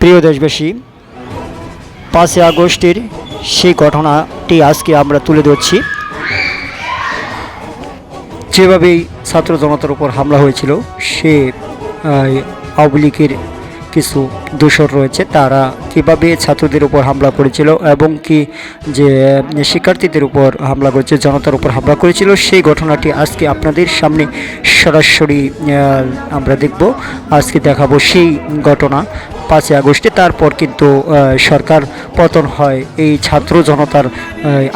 প্রিয় দেশবাসী, পাঁচই আগস্টের সেই ঘটনাটি আজকে আমরা তুলে ধরছি। যেভাবেই ছাত্র জনতার উপর হামলা হয়েছিল, সে আওয়ামী লীগের কিছু দোষর রয়েছে। তারা কীভাবে ছাত্রদের উপর হামলা করেছিল এবং কি যে শিক্ষার্থীদের উপর হামলা করেছে, জনতার উপর হামলা করেছিল, সেই ঘটনাটি আজকে আপনাদের সামনে সরাসরি আমরা দেখব। আজকে দেখাবো সেই ঘটনা। পাঁচই আগস্টে, তারপর কিন্তু সরকার পতন হয় এই ছাত্র জনতার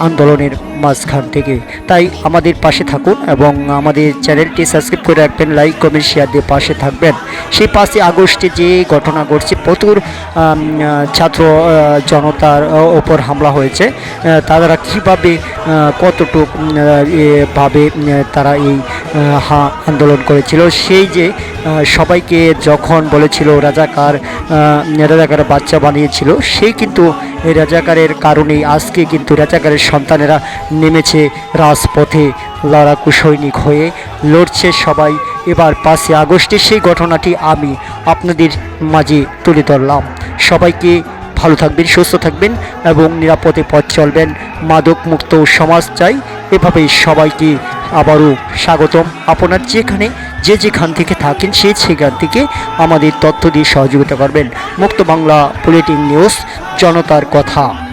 আন্দোলনের মাঝখান থেকে। তাই আমাদের পাশে থাকুন এবং আমাদের চ্যানেলটি সাবস্ক্রাইব করে রাখবেন, লাইক, কমেন্ট শেয়ার দিয়ে পাশে থাকবেন। সেই পাঁচই আগস্টে যে ঘটনা ঘটছে, প্রচুর ছাত্র জনতার ওপর হামলা হয়েছে। তারা কীভাবে কতটুক ভাবে তারা এই আন্দোলন করেছিল। সেই যে সবাইকে যখন বলেছিল রাজাকার রাজাকার বাচ্চা বানিয়েছিল, সেই কিন্তু এই রাজাকারের কারণেই আজকে কিন্তু রাজাকারের সন্তানেরা নেমেছে রাজপথে লড়াকু সৈনিক হয়ে, লড়ছে সবাই। এবার পাঁচই আগস্টে সেই ঘটনাটি আমি আপনাদের মাঝে তুলে ধরলাম। সবাইকে ভালো থাকবেন, সুস্থ থাকবেন এবং নিরাপদে পথ চলবেন। মাদক মুক্ত সমাজ চাই। এভাবেই সবাইকে আবারও স্বাগতম। আপনার যেখানে, যে যেখান থেকে থাকেন, সে সেখান থেকে আমাদের তথ্য দিয়ে সহযোগিতা করবেন। মুক্ত বাংলা বুলেটিন নিউজ জনতার কথা।